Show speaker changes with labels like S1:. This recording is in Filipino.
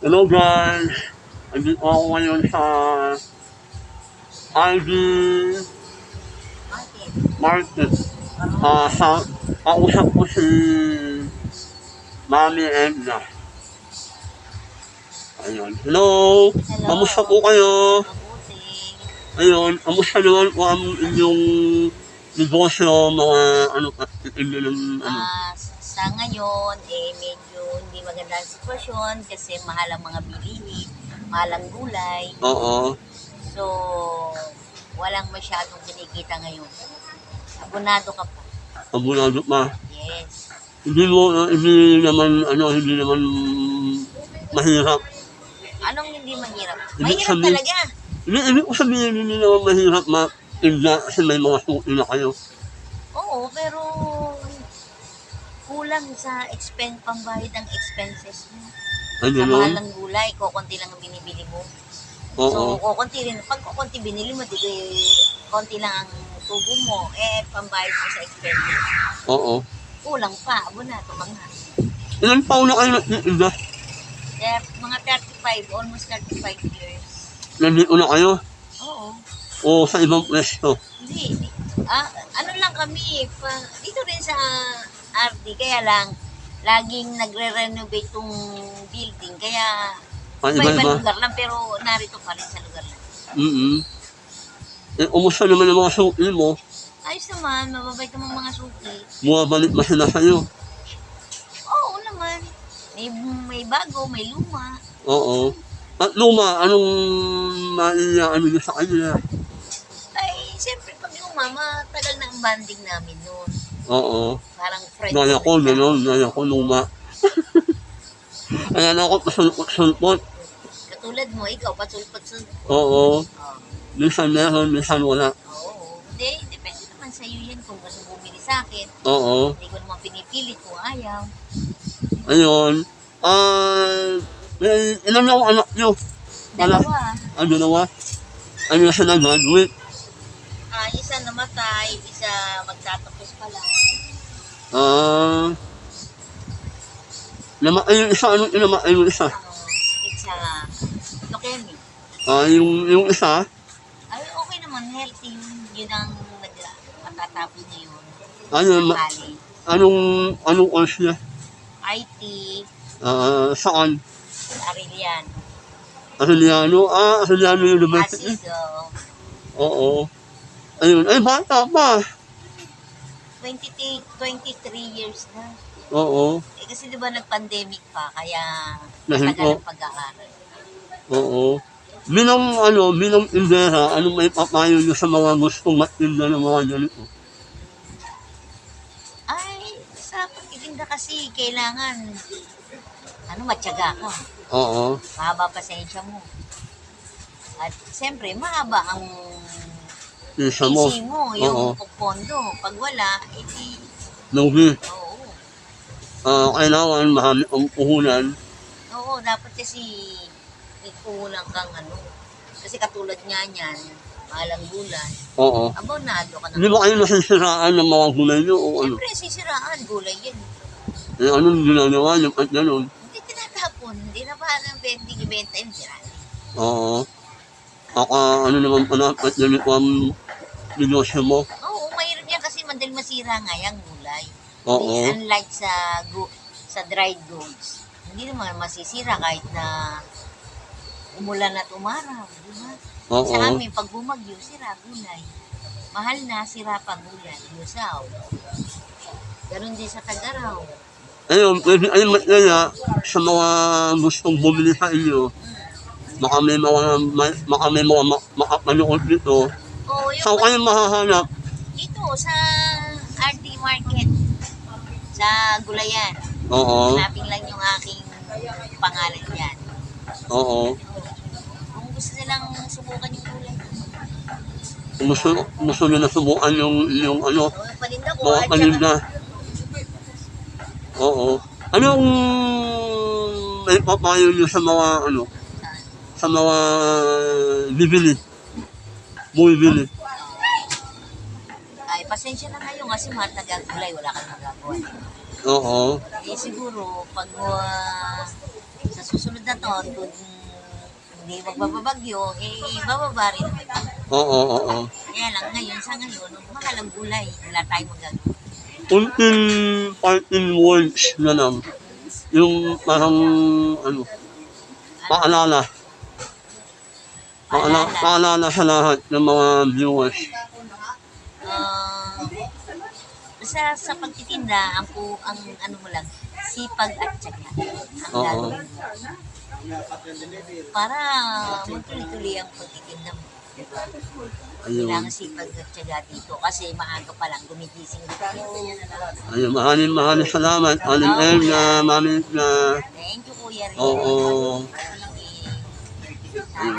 S1: Hello guys! Andito ako ngayon sa ID? Market. Ah, sa kausap ko si Mami Edna. Ayun. Hello!
S2: Hello.
S1: Kamusta po kayo? Ayun, kamusta naman po ang inyong negosyo, mga ano, hindi ng ano.
S2: Ah, sa ngayon, eh, medyo hindi maganda ang sitwasyon kasi mahal ang mga bilihin, mahal ang gulay.
S1: Oo.
S2: So, walang masyadong kinikita ngayon. Abonado ka pa.
S1: Abunado pa.
S2: Yes.
S1: Hindi mo, hindi naman, ano, hindi naman mahirap.
S2: Anong hindi mahirap? Mahirap
S1: sabihin-
S2: talaga.
S1: Hindi, ibig ko sabihin, hindi naman mahirap ma-tinda kasi may mga suki na kayo.
S2: Oo, pero kulang sa expense, pambayad ng expenses mo.
S1: Ano
S2: Sa mahal ng gulay, kukunti lang ang binibili mo.
S1: Oo.
S2: So, kukunti rin. Pag kukunti binili mo, di konti lang ang tubo mo, eh, pambayad mo sa expenses.
S1: Oo.
S2: Kulang pa, abonato ka nga.
S1: Ilan taon na kayo nagtitinda?
S2: Kaya mga 35, almost 35 years.
S1: Nandito na kayo?
S2: Oo.
S1: O sa ibang pwesto?
S2: Hindi, hindi. Ah, ano lang kami, pa, dito rin sa RD, kaya lang, laging nagre-renovate tong building, kaya
S1: Ah,
S2: iba-iba
S1: iba-iba?
S2: lugar lang, pero narito pa rin sa lugar lang.
S1: Mm Eh, umusta naman ang mga suki mo?
S2: Ayos naman, mababait naman mga suki.
S1: Bumabalik ba sila sa'yo?
S2: Oo naman. May, may bago, may luma.
S1: Oo. At luma, anong maiyaano niyo sa kanila?
S2: Ay, siyempre pag luma, matagal na ang banding namin noon.
S1: Oo.
S2: Parang friend.
S1: Gaya ko, gano'n, gaya ko, luma. Kaya na ako pasulpot-sulpot.
S2: Katulad mo, ikaw, patsulpot-sulpot.
S1: Oo.
S2: Oo.
S1: Minsan meron, minsan wala.
S2: Oo. Hindi, depende naman sa iyo yan kung gusto bumili sa akin.
S1: Oo.
S2: Hindi ko naman pinipilit kung ayaw.
S1: Ayun. Ah, may ilan na ang anak nyo?
S2: Dalawa.
S1: Ano dalawa? Ano na siya
S2: Ah, isa namatay, isa magtatapos pa lang.
S1: Ah, nama, ay, yung isa, ano, yung, ay, yung isa.
S2: Ang sakit sa leukemia.
S1: Ah, yung, yung isa,
S2: Ay, okay naman, healthy yun. Yun ang nag matatapos niya yun.
S1: ano, ma,
S2: Bali,
S1: anong, anong course niya?
S2: IT,
S1: Ah, saan?
S2: Arilian,
S1: Arellano? Ah, Arellano University?
S2: Asiso,
S1: Oo. Ayun, ay, bata pa.
S2: 23, 23 years na.
S1: Oo.
S2: Eh kasi di ba nag-pandemic pa, kaya matagal ang pag-aaral.
S1: Oo. Bilang, ano, bilang indera, ano may papayo niyo sa mga gustong matinda ng mga ganito?
S2: Ay, sa pagtitinda kasi, kailangan, ano, matyaga ka.
S1: Oo.
S2: Mahaba pasensya mo. At siyempre, mahaba ang
S1: Isa mo.
S2: isi mo,
S1: Oo.
S2: yung pondo. Pag wala, edi,
S1: Lugi.
S2: oo.
S1: Ah, kailangan marami ang puhunan.
S2: Oo, dapat kasi ikulang kang ano. Kasi katulad nga niyan, malang gulay.
S1: Oo.
S2: Abonado ka na.
S1: Hindi ba kayo nasisiraan ng mga gulay niyo o ano?
S2: Siyempre, sisiraan, gulay yan.
S1: Eh, anong ginagawa niyo at gano'n?
S2: Hindi tinatapon. Hindi na parang pwede ibenta yung siraan.
S1: Oo. Aka, ano naman pala, at ang negosyo mo.
S2: Oo, mahirap yan kasi mandal masira nga yung gulay.
S1: Oo.
S2: Hindi, unlike sa gu- sa dried goods, hindi naman masisira kahit na umulan at umaraw, di ba?
S1: Oo.
S2: Sa amin, pag bumagyo, sira gulay. Mahal na, sira pa gulay. Lusaw. Ganon din sa Tagaraw.
S1: Ayun, pwede ayun matlaya sa mga gustong bumili sa inyo. Baka may mga, may- baka may mga ma- makapanood dito. Saan kayo mahahanap?
S2: dito sa RD Market. Sa Gulayan.
S1: Oo.
S2: Hanapin lang yung aking pangalan yan.
S1: Oo.
S2: Kung gusto nilang subukan yung gulay.
S1: Kung Gusto, gusto na subukan yung, yung ano,
S2: O, paninda ko.
S1: mga
S2: at saka-
S1: paninda. Oo. Anong may papayo nyo sa mga, ano, sa mga bibili? Bumibili.
S2: Pasensya na ngayon kasi mahal na ang gulay. Wala kang magagawa.
S1: Oo.
S2: Eh, siguro, pag uh, sa susunod na taon, kung hindi magbabagyo, eh, bababa rin.
S1: Oo, oo, oo.
S2: Kaya lang ngayon, sa ngayon, mahal ang gulay. Wala tayong magagawa.
S1: Kunting parting words na lang. Yung parang, ano. Paalala, Paalala.
S2: paalala
S1: sa lahat ng mga viewers.
S2: Sa sa pagtitinda, ang po ang ano mo lang, sipag at syaga. Ang
S1: Oo.
S2: gagawin mo. Para magtuloy-tuloy ang pagtitinda mo.
S1: Ayun.
S2: Kailangan sipag at syaga dito kasi maaga pa lang gumigising ka.
S1: Ayun, maraming maraming salamat. Aling El na mami na
S2: Thank you, Kuya Rin.
S1: Oo.